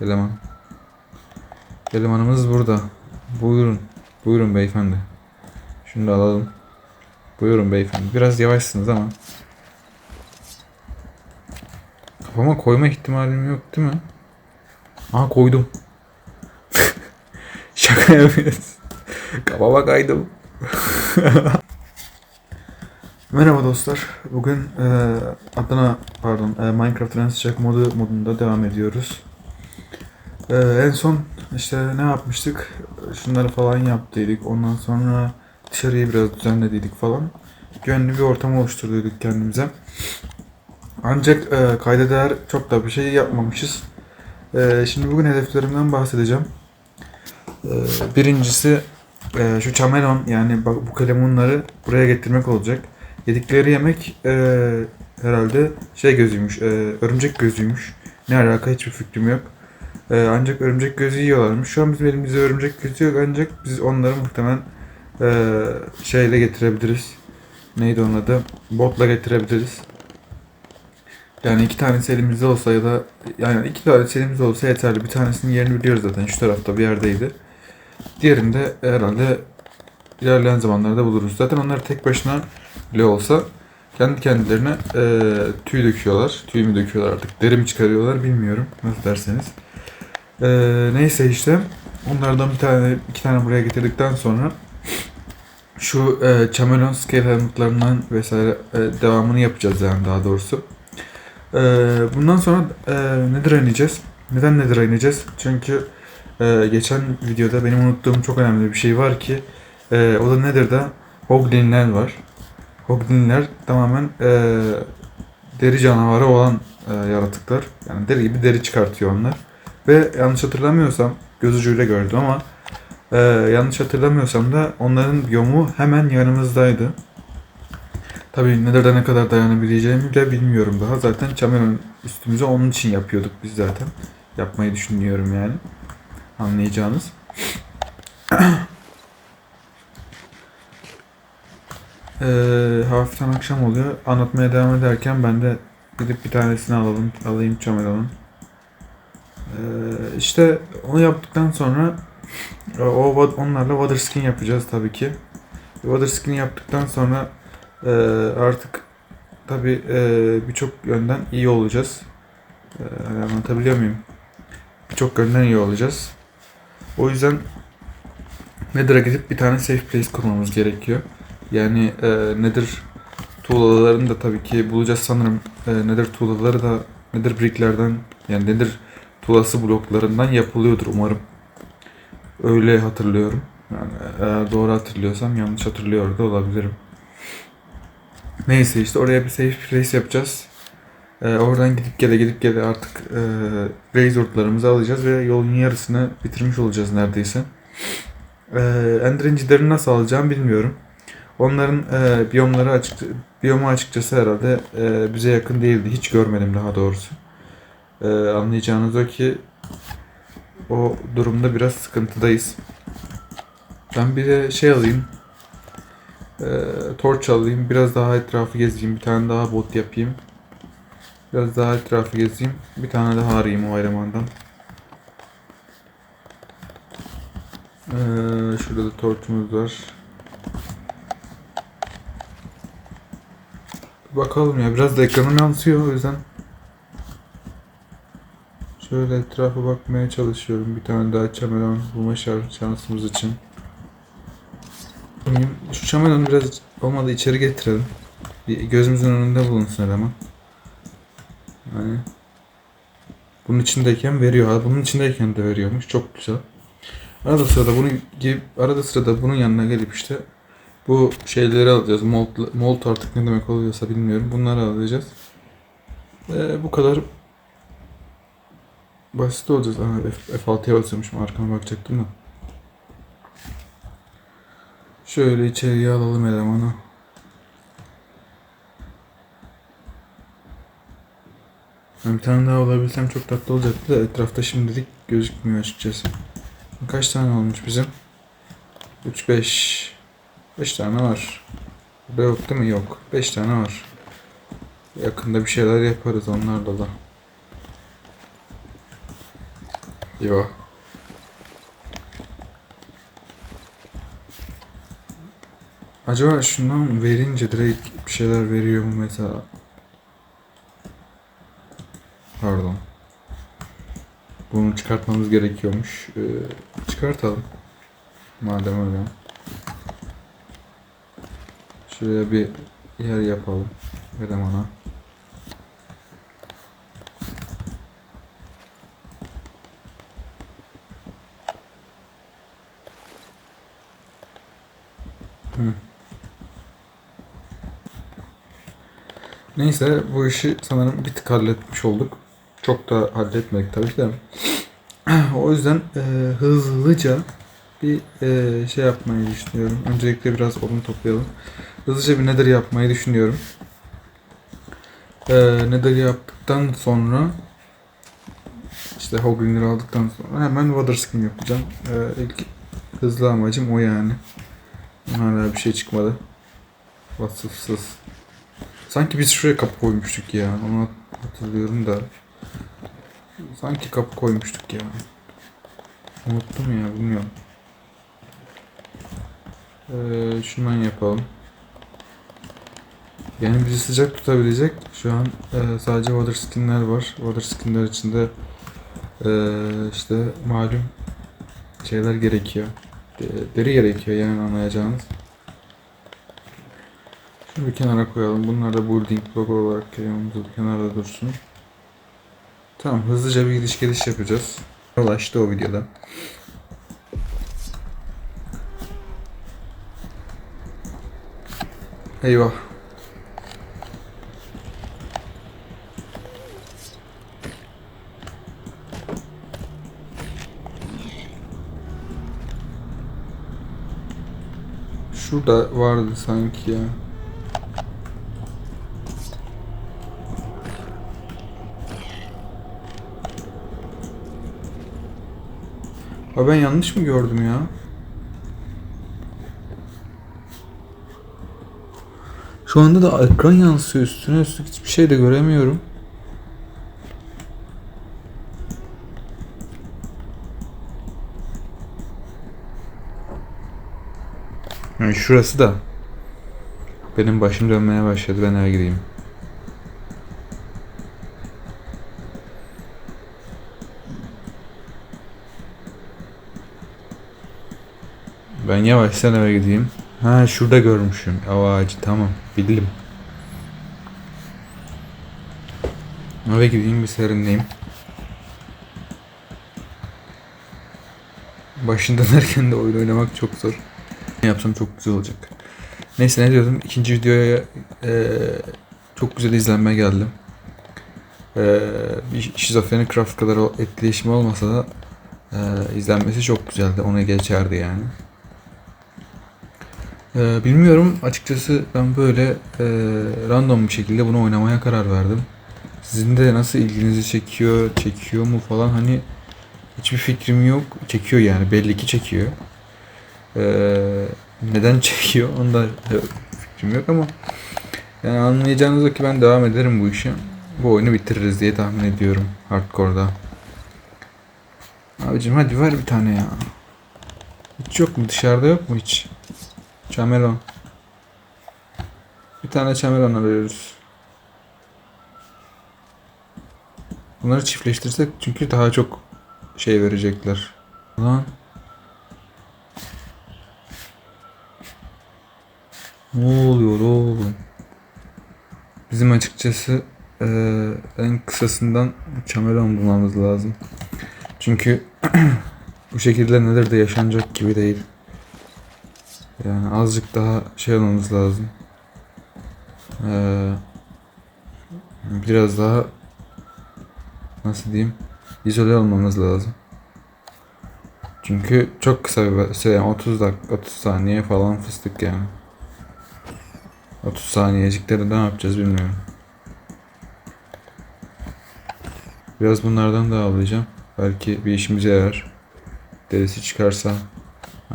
Eleman. Elemanımız burada. Buyurun. Buyurun beyefendi. Şunu da alalım. Buyurun beyefendi. Biraz yavaşsınız ama. Kafama koyma ihtimalim yok değil mi? Aha koydum. Şaka yapıyorsun. Kafama kaydım. Merhaba dostlar. Bugün e, Adana pardon e, Minecraft'ın en sıcak modu modunda devam ediyoruz. E, en son işte ne yapmıştık? Şunları falan yaptıydık. Ondan sonra dışarıyı biraz düzenlediydik falan. Güvenli bir ortam oluşturduyduk kendimize. Ancak e, kayda değer çok da bir şey yapmamışız. E, şimdi bugün hedeflerimden bahsedeceğim. E, birincisi e, şu çamelon yani bak bu kalemunları buraya getirmek olacak. Yedikleri yemek e, herhalde şey gözüymüş, e, örümcek gözüymüş. Ne alaka hiçbir fikrim yok. E, ancak örümcek gözü yiyorlarmış. Şu an bizim elimizde örümcek gözü yok ancak biz onları muhtemelen e, şeyle getirebiliriz. Neydi onun adı? Botla getirebiliriz. Yani iki tanesi elimizde olsa ya da yani iki tanesi elimizde olsa yeterli. Bir tanesinin yerini biliyoruz zaten şu tarafta bir yerdeydi. Diğerini de herhalde ilerleyen zamanlarda buluruz. Zaten onlar tek başına bile olsa kendi kendilerine e, tüy döküyorlar. Tüy mü döküyorlar artık deri mi çıkarıyorlar bilmiyorum nasıl derseniz. E, neyse işte onlardan bir tane iki tane buraya getirdikten sonra şu e, Chamelon Scale Helmet'larından vesaire e, devamını yapacağız yani daha doğrusu. E, bundan sonra e, Nether'a ineceğiz. Neden Nether'a ineceğiz? Çünkü e, geçen videoda benim unuttuğum çok önemli bir şey var ki e, o da Nether'da Hoglinler var. Hoglinler tamamen e, deri canavarı olan e, yaratıklar. Yani deri gibi deri çıkartıyor onlar. Ve yanlış hatırlamıyorsam göz ucuyla gördüm ama e, yanlış hatırlamıyorsam da onların biyomu hemen yanımızdaydı. Tabii Nether'da ne kadar dayanabileceğimi de bilmiyorum daha. Zaten Chamelon üstümüze onun için yapıyorduk biz zaten. Yapmayı düşünüyorum yani. Anlayacağınız. Ee, hafiften akşam oluyor. Anlatmaya devam ederken ben de gidip bir tanesini alalım, alayım Chamelon'un. Ee, işte onu yaptıktan sonra e, o onlarla water skin yapacağız tabii ki. Water skin yaptıktan sonra e, artık tabii e, birçok yönden iyi olacağız. Anlatabiliyor muyum? Birçok yönden iyi olacağız. O yüzden Nether'a gidip bir tane safe place kurmamız gerekiyor. Yani e, Nether tuğlalarını da tabii ki bulacağız sanırım. E, Nether tuğlaları da Nether bricklerden yani Nether tuğlası bloklarından yapılıyordur umarım. Öyle hatırlıyorum. Yani eğer doğru hatırlıyorsam yanlış hatırlıyor da olabilirim. Neyse işte oraya bir safe place yapacağız. Ee, oradan gidip gele gidip gele artık e, Razor'larımızı alacağız ve yolun yarısını bitirmiş olacağız neredeyse. E, Ender incilerini nasıl alacağım bilmiyorum. Onların e, biyomları açık biyomu açıkçası herhalde e, bize yakın değildi. Hiç görmedim daha doğrusu. E, anlayacağınız o ki o durumda biraz sıkıntıdayız. Ben bir de şey alayım. E, torç alayım. Biraz daha etrafı gezeyim. Bir tane daha bot yapayım. Biraz daha etrafı gezeyim. Bir tane daha arayayım o elemandan. Ee, şurada da torçumuz var. Bakalım ya biraz da ekranım yansıyor o yüzden. Şöyle etrafa bakmaya çalışıyorum. Bir tane daha çamelon bulma şansımız için. Şu çamelonu biraz olmadı içeri getirelim. Bir gözümüzün önünde bulunsun eleman. Yani bunun içindeyken veriyor. Ha, bunun içindeyken de veriyormuş. Çok güzel. Arada sırada bunu gelip arada sırada bunun yanına gelip işte bu şeyleri alacağız. Molt, molt artık ne demek oluyorsa bilmiyorum. Bunları alacağız. Ee, bu kadar basit olacağız. Aha, F, F6'ya basıyormuşum. Arkama bakacaktım da. Şöyle içeriye alalım elemanı. Ben bir tane daha alabilsem çok tatlı olacaktı da etrafta şimdilik gözükmüyor açıkçası. Kaç tane olmuş bizim? 3, 5. 5 tane var. Burada yok değil mi? Yok. 5 tane var. Yakında bir şeyler yaparız onlarla da. Yo. Acaba şundan verince direkt bir şeyler veriyor mu mesela? Pardon. Bunu çıkartmamız gerekiyormuş. Ee, çıkartalım. Madem öyle. Şuraya bir yer yapalım. Elemana. Neyse bu işi sanırım bir tık halletmiş olduk. Çok da halletmedik tabii ki de. o yüzden e, hızlıca bir e, şey yapmayı düşünüyorum. Öncelikle biraz odun toplayalım. Hızlıca bir nether yapmayı düşünüyorum. E, nether yaptıktan sonra işte Hoglinger'ı aldıktan sonra hemen water skin yapacağım. E, ilk hızlı amacım o yani. Hala bir şey çıkmadı. Vasıfsız. Sanki biz şuraya kapı koymuştuk ya. Onu hatırlıyorum da. Sanki kapı koymuştuk ya. Unuttum ya bilmiyorum. Ee, şundan yapalım. Yani bizi sıcak tutabilecek şu an e, sadece water skinler var. Water skinler içinde e, işte malum şeyler gerekiyor. De- deri gerekiyor yani anlayacağınız. Şunu bir kenara koyalım. Bunlar da building block olarak bir kenarda dursun. Tamam hızlıca bir gidiş geliş yapacağız. Ulaştı o videoda. Eyvah. Şurada vardı sanki ya. Ha ben yanlış mı gördüm ya? Şu anda da ekran yansıyor üstüne üstlük hiçbir şey de göremiyorum. Yani şurası da benim başım dönmeye başladı. Ben eve gideyim. Yavaştan eve gideyim. Ha şurada görmüşüm. O ağacı tamam. Bildim. Eve gideyim bir serinleyeyim. Başında derken de oyun oynamak çok zor. Ne yapsam çok güzel olacak. Neyse ne diyordum? İkinci videoya e, çok güzel izlenme geldi. E, bir şizofreni craft kadar etkileşimi olmasa da e, izlenmesi çok güzeldi. Ona geçerdi yani. Ee, bilmiyorum açıkçası ben böyle e, random bir şekilde bunu oynamaya karar verdim. Sizin de nasıl ilginizi çekiyor, çekiyor mu falan hani hiçbir fikrim yok. Çekiyor yani belli ki çekiyor. Ee, neden çekiyor onda fikrim yok ama yani anlayacağınız o ki ben devam ederim bu işe. Bu oyunu bitiririz diye tahmin ediyorum hardcore'da. Abicim hadi ver bir tane ya. Hiç yok mu dışarıda yok mu hiç? Çamelon. Bir tane çamelon arıyoruz. Bunları çiftleştirsek çünkü daha çok şey verecekler. Lan. Ne oluyor oğlum? Bizim açıkçası eee, en kısasından çamelon bulmamız lazım. Çünkü bu şekilde neler de yaşanacak gibi değil. Yani azıcık daha şey olmamız lazım. Ee, biraz daha nasıl diyeyim izole olmamız lazım. Çünkü çok kısa bir şey yani 30 dakika 30 saniye falan fıstık yani. 30 saniyecikleri ne yapacağız bilmiyorum. Biraz bunlardan da avlayacağım. Belki bir işimize yarar. Derisi çıkarsa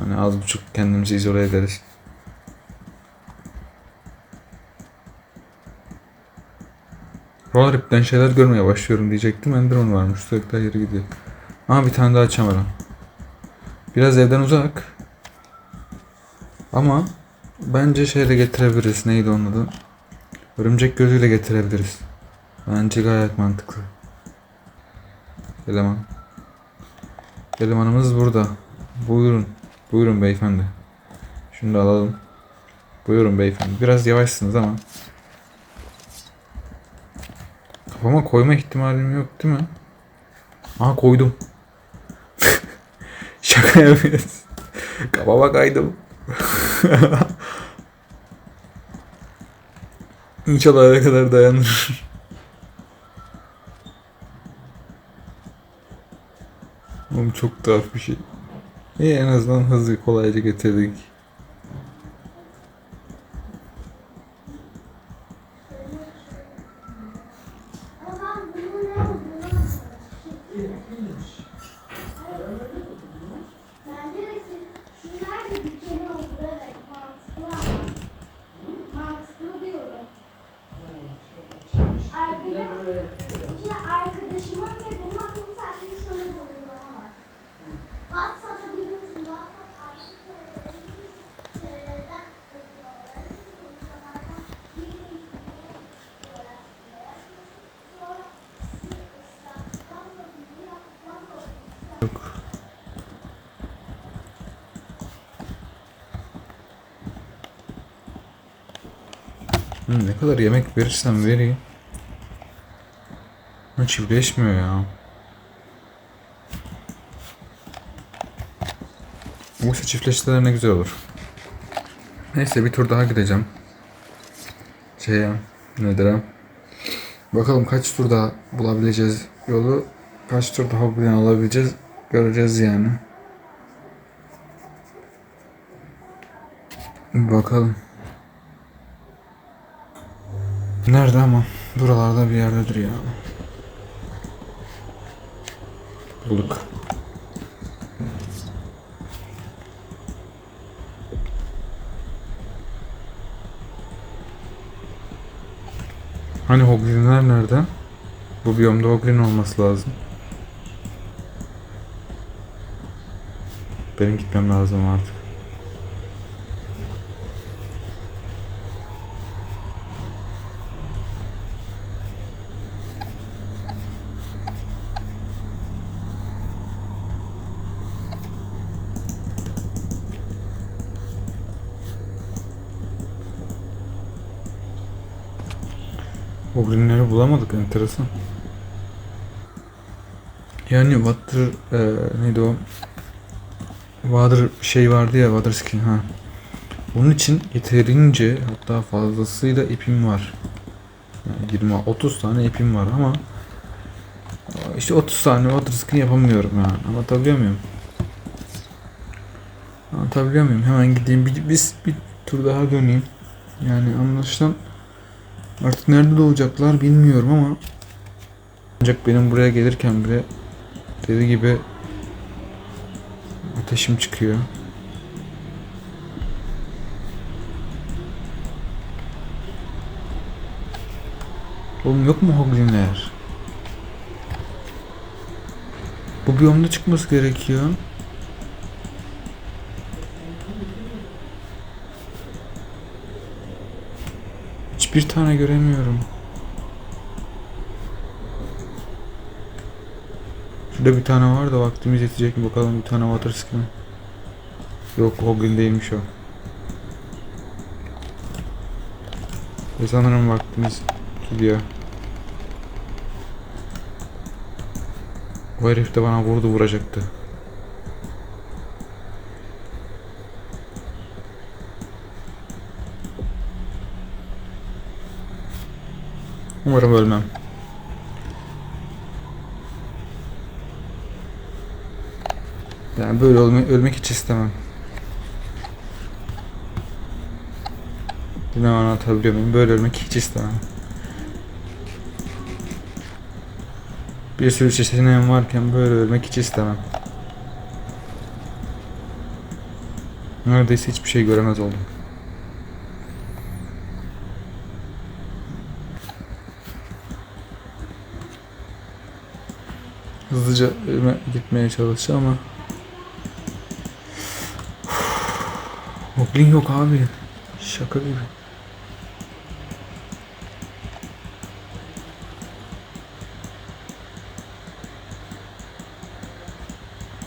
Hani az buçuk kendimizi izole ederiz. Buralar hepten şeyler görmeye başlıyorum diyecektim. Enderman varmış. Sürekli yeri gidiyor. Aa bir tane daha açamadım. Biraz evden uzak. Ama bence şeyle getirebiliriz. Neydi onun adı? Örümcek gözüyle getirebiliriz. Bence gayet mantıklı. Eleman. Elemanımız burada. Buyurun. Buyurun beyefendi. Şunu da alalım. Buyurun beyefendi. Biraz yavaşsınız ama. Kafama koyma ihtimalim yok değil mi? Aha koydum. Şaka yapıyorsun. Kafama kaydım. İnşallah eve kadar dayanır. Oğlum çok tuhaf bir şey. İyi en azından hızlı kolayca getirdik. Kadar yemek verirsem vereyim. Ama çiftleşmiyor ya. Bu çiftleştiler ne güzel olur. Neyse bir tur daha gideceğim. Şeye nedir ha? Bakalım kaç tur daha bulabileceğiz yolu. Kaç tur daha buradan alabileceğiz. Göreceğiz yani. Bakalım. Nerede ama? Buralarda bir yerdedir ya. Bulduk. Hani Hoglin'ler nerede? Bu biyomda Hoglin olması lazım. Benim gitmem lazım artık. Goblinleri bulamadık enteresan. Yani Water e, neydi o? Water şey vardı ya Water skin ha. Onun için yeterince hatta fazlasıyla ipim var. Yani 20 30 tane ipim var ama işte 30 tane Water skin yapamıyorum yani. Anlatabiliyor muyum? Anlatabiliyor muyum? Hemen gideyim bir, bir, bir tur daha döneyim. Yani anlaşılan Artık nerede doğacaklar bilmiyorum ama ancak benim buraya gelirken bile dediği gibi ateşim çıkıyor. Oğlum yok mu Hoglinler? Bu biyomda çıkması gerekiyor. Hiçbir tane göremiyorum. Şurada bir tane var da vaktimiz yetecek mi bakalım bir tane water skin. Yok Hoglin değilmiş o. Ve sanırım vaktimiz gidiyor. O herif de bana vurdu vuracaktı. Umarım ölmem. Yani böyle ölme, ölmek hiç istemem. Bilmem anlatabiliyor muyum? Böyle ölmek hiç istemem. Bir sürü seçeneğim varken böyle ölmek hiç istemem. Neredeyse hiçbir şey göremez oldum. Hızlıca evime gitmeye çalışacağım ama Goblin yok abi. Şaka gibi.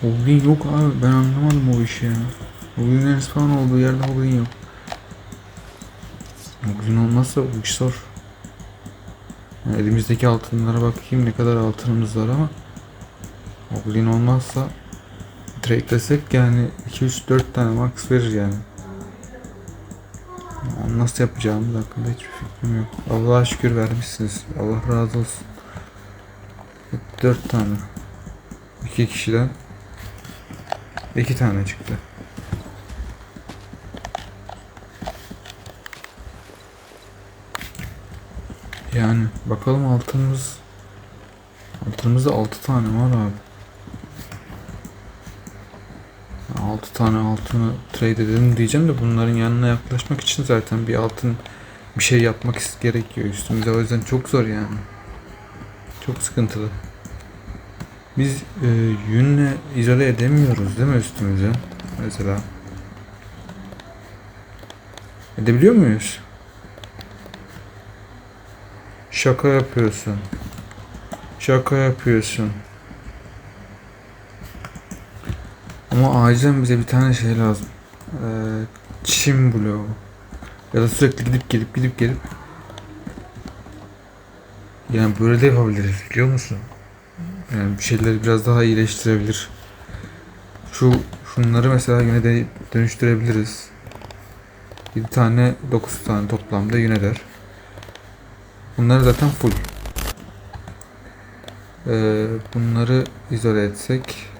Hoglin yok abi ben anlamadım o işi ya. Hoglinlerin spawn olduğu yerde Hoglin yok. Hoglin olmazsa bu iş zor. Yani elimizdeki altınlara bakayım ne kadar altınımız var ama Hoglin olmazsa tradelesek yani 2-3-4 tane max verir yani. Onu nasıl yapacağımız hakkında hiçbir fikrim yok. Allah'a şükür vermişsiniz. Allah razı olsun. 4 tane. 2 kişiden İki tane çıktı. Yani bakalım altınımız altınımızda 6 tane var abi. 6 tane altını trade edelim diyeceğim de bunların yanına yaklaşmak için zaten bir altın bir şey yapmak gerekiyor üstümüze o yüzden çok zor yani. Çok sıkıntılı. Biz e, yünle izole edemiyoruz değil mi üstümüze? Mesela. Edebiliyor muyuz? Şaka yapıyorsun. Şaka yapıyorsun. Ama acilen bize bir tane şey lazım. Ee, çim bloğu. Ya da sürekli gidip gelip gidip gelip. Yani böyle de yapabiliriz biliyor musun? Yani bir şeyleri biraz daha iyileştirebilir. Şu şunları mesela yine de dönüştürebiliriz. 7 tane 9 tane toplamda yine der. Bunlar zaten full. Ee, bunları izole etsek